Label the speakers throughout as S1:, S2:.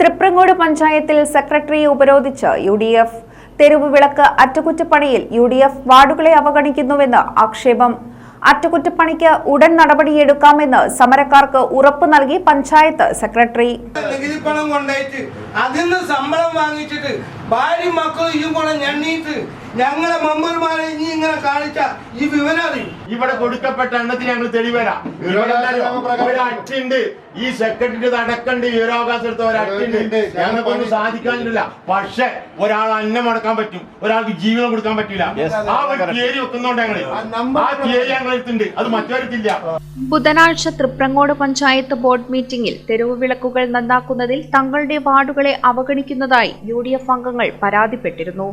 S1: തൃപ്രങ്ങോട് പഞ്ചായത്തിൽ സെക്രട്ടറിയെ ഉപരോധിച്ച് U D F തെരുവ് വിളക്ക് അറ്റകുറ്റപ്പണിയിൽ യു ഡി എഫ് വാർഡുകളെ അവഗണിക്കുന്നുവെന്ന് ആക്ഷേപം. അറ്റകുറ്റപ്പണിക്ക് ഉടൻ നടപടിയെടുക്കാമെന്ന് സമരക്കാർക്ക് ഉറപ്പ് നൽകി പഞ്ചായത്ത് സെക്രട്ടറി.
S2: പണം കൊണ്ടുപോയിട്ട് അതിൽ നിന്ന് ശമ്പളം വാങ്ങിച്ചിട്ട് ഭാര്യയും മക്കളും ഇതും കൂടെ ഞങ്ങളെ മെമ്പർമാരെ ഇനി ഇങ്ങനെ കാണിച്ച ഈ വിവരം അറിയും
S3: ഇവിടെ കൊടുക്കപ്പെട്ട എണ്ണത്തിന് ഞങ്ങൾ തെളിവരാം ഈ സെക്രട്ടറി അടക്കണ്ട് വിവരാവകാശം എടുത്ത ഒരു അട്ടുണ്ട് ഞങ്ങൾക്കൊന്നും സാധിക്കാനില്ല. പക്ഷെ ഒരാൾ അന്നം അടക്കാൻ പറ്റും. ഒരാൾക്ക് ജീവനം കൊടുക്കാൻ പറ്റില്ല ആ ഒരു തീയതി വെക്കുന്നോണ്ട് ഞങ്ങൾ. ആ തീയതി ഞങ്ങൾ എടുത്തിട്ടുണ്ട് അത് മറ്റൊരുത്തില്ല
S1: ബുധനാഴ്ച തൃപ്രങ്ങോട് പഞ്ചായത്ത് ബോർഡ് മീറ്റിംഗിൽ തെരുവ് വിളക്കുകൾ നന്നാക്കുന്നതിൽ തങ്ങളുടെ വാർഡുകളെ അവഗണിക്കുന്നതായി യു ഡി എഫ് അംഗങ്ങൾ പരാതിപ്പെട്ടിരുന്നു.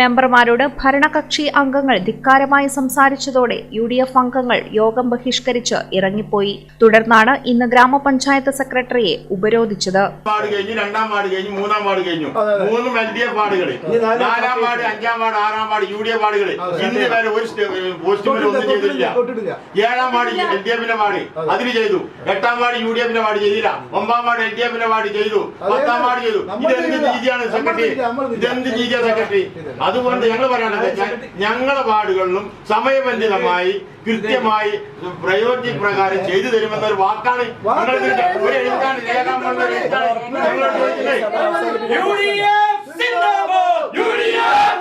S1: മെമ്പർമാരോട് ഭരണകക്ഷി അംഗങ്ങൾ ധിക്കാരമായി സംസാരിച്ചതോടെ യു ഡി എഫ് അംഗങ്ങൾ യോഗം ബഹിഷ്കരിച്ച് ഇറങ്ങിപ്പോയി. തുടർന്നാണ് ഇന്ന് ഗ്രാമപഞ്ചായത്ത് സെക്രട്ടറിയെ ഉപരോധിച്ചത്.
S3: രണ്ടാം വാർഡ് കഴിഞ്ഞു മൂന്നാം വാർഡ് കഴിഞ്ഞു. മൂന്നും എൽ ഡി എഫ് വാർഡുകൾ നാലാം വാർഡ് അഞ്ചാം വാർഡ് ആറാം വാർഡ് യു ഡി എഫ് വാർഡുകൾ ഇന്ന് വരെ ഒരു പോസ്റ്റുമേൽ ഒന്നും ചെയ്തിട്ടില്ല. ഏഴാം വാർഡ് എൽ ഡി എഫിന്റെ വാർഡ്. അതിന് ചെയ്തു. എട്ടാം വാർഡ് യു ഡി എഫിന്റെ വാർഡ് ചെയ്തില്ല. ഒമ്പതാം വാർഡ് എൽ ഡി എഫിന്റെ വാർഡ് ചെയ്തു. പത്താം വാർഡ് ചെയ്തു. ഇതെന്ത് രീതിയാണ് സെക്രട്ടറി? ഇതെന്ത് രീതിയാണ് സെക്രട്ടറി? അതുകൊണ്ട് ഞങ്ങൾ പറയാനുള്ളത് ഞങ്ങളുടെ ഞങ്ങളെ വാർഡുകളിലും സമയബന്ധിതമായി കൃത്യമായി പ്രയോജന പ്രകാരം ചെയ്തു ഇതിന്റെ ഒരു
S2: വാക്കാണ്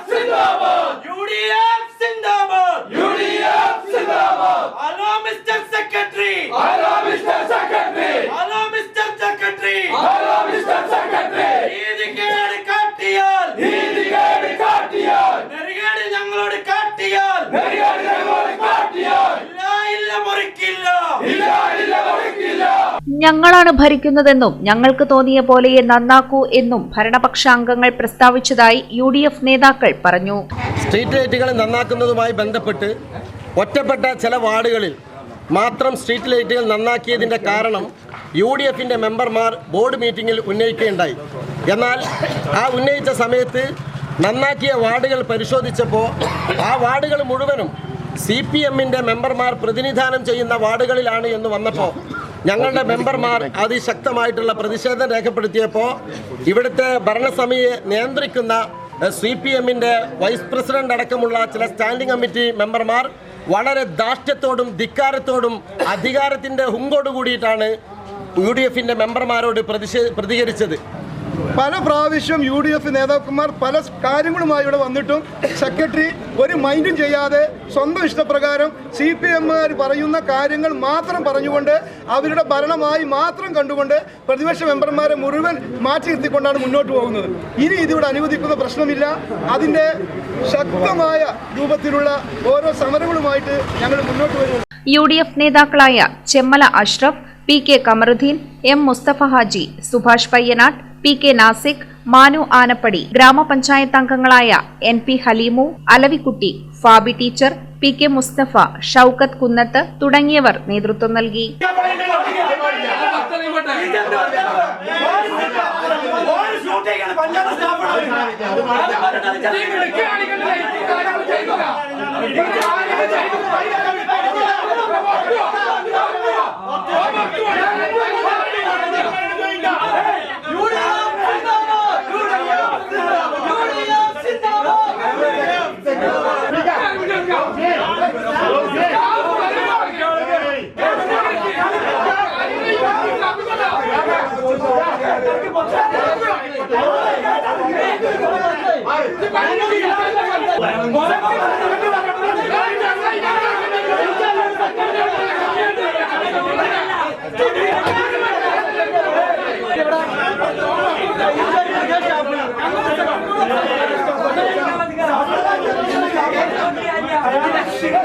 S2: സിന്ദാബാദ്.
S1: ഞങ്ങളാണ് ഭരിക്കുന്നതെന്നും ഞങ്ങൾക്ക് തോന്നിയ പോലെയെ നന്നാക്കൂ എന്നും ഭരണപക്ഷാംഗങ്ങൾ പ്രസ്താവിച്ചതായി യു ഡി എഫ് നേതാക്കൾ പറഞ്ഞു.
S4: സ്ട്രീറ്റ് ലൈറ്റുകൾ നന്നാക്കുന്നതുമായി ബന്ധപ്പെട്ട് ഒറ്റപ്പെട്ട ചില വാർഡുകളിൽ മാത്രം സ്ട്രീറ്റ് ലൈറ്റുകൾ നന്നാക്കിയതിന്റെ കാരണം യു ഡി എഫിന്റെ മെമ്പർമാർ ബോർഡ് മീറ്റിങ്ങിൽ ഉന്നയിക്കുകയുണ്ടായി. എന്നാൽ ആ ഉന്നയിച്ച സമയത്ത് നന്നാക്കിയ വാർഡുകൾ പരിശോധിച്ചപ്പോൾ ആ വാർഡുകൾ മുഴുവനും സി പി എമ്മിന്റെ മെമ്പർമാർ പ്രതിനിധാനം ചെയ്യുന്ന വാർഡുകളിലാണ് എന്ന് വന്നപ്പോൾ ഞങ്ങളുടെ മെമ്പർമാർ അതിശക്തമായിട്ടുള്ള പ്രതിഷേധം രേഖപ്പെടുത്തിയപ്പോൾ ഇവിടുത്തെ ഭരണസമിതിയെ നിയന്ത്രിക്കുന്ന സി പി എമ്മിന്റെ വൈസ് പ്രസിഡന്റ് അടക്കമുള്ള ചില സ്റ്റാൻഡിംഗ് കമ്മിറ്റി മെമ്പർമാർ വളരെ ധാർഷ്ട്യത്തോടും ധിക്കാരത്തോടും അധികാരത്തിന്റെ ഹുങ്കോട് കൂടിയിട്ടാണ് യു ഡി എഫിന്റെ മെമ്പർമാരോട് പ്രതിഷേ പ്രതികരിച്ചത്.
S5: പല പ്രാവശ്യം യു ഡി എഫ് നേതാക്കന്മാർ പല കാര്യങ്ങളുമായി ഇവിടെ വന്നിട്ടും സെക്രട്ടറി ഒരു മൈൻഡും ചെയ്യാതെ സ്വന്തം ഇഷ്ടപ്രകാരം സി പി എമ്മുകാർ പറയുന്ന കാര്യങ്ങൾ മാത്രം പറഞ്ഞുകൊണ്ട് അവരുടെ ഭരണമായി മാത്രം കണ്ടുകൊണ്ട് പ്രതിപക്ഷ മെമ്പർമാരെ മുഴുവൻ മാറ്റി നിർത്തിക്കൊണ്ടാണ് മുന്നോട്ട് പോകുന്നത്. ഇനി ഇതിവിടെ അനുവദിക്കുന്ന പ്രശ്നമില്ല. അതിന്റെ ശക്തമായ രൂപത്തിലുള്ള ഓരോ സമരങ്ങളുമായിട്ട് ഞങ്ങൾ മുന്നോട്ട് വരുന്നു.
S1: യു ഡി എഫ് നേതാക്കളായ Chemmala Ashraf P K Kamaruddin M Mustafa Haji Subhash Payyanad P K Nasik Manu Anappadi ഗ്രാമപഞ്ചായത്ത് അംഗങ്ങളായ N P Haleemu Alavikutty Fabi teacher P K Mustafa Shoukath Kunnath തുടങ്ങിയവർ നേതൃത്വം നൽകി.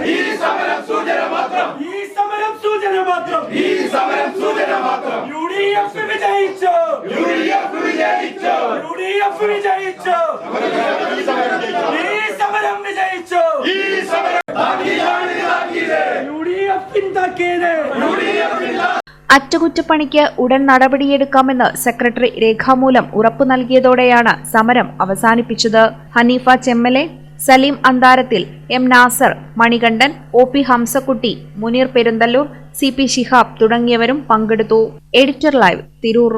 S2: ഈ സമരം സൂചന മാത്രം ഈ സമരം സൂചന മാത്രം യു ഡി എഫ് വിജയിച്ചു. യു ഡി എഫ് വിജയിച്ചു. യു ഡി എഫ് വിജയിച്ചു. ഈ സമരം വിജയിച്ചു. ഈ സമരം യു ഡി എഫ് താക്കിയത് യു ഡി എഫ്
S1: അറ്റകുറ്റപ്പണിക്ക് ഉടൻ നടപടിയെടുക്കാമെന്ന് സെക്രട്ടറി രേഖാമൂലം ഉറപ്പു നൽകിയതോടെയാണ് സമരം അവസാനിപ്പിച്ചത്. Haneefa Chemmale Saleem അന്താരത്തിൽ M Nasar Manikandan O P Hamsakutty Muneer Perunthallur C P Shihab തുടങ്ങിയവരും പങ്കെടുത്തു. Editor live Tirur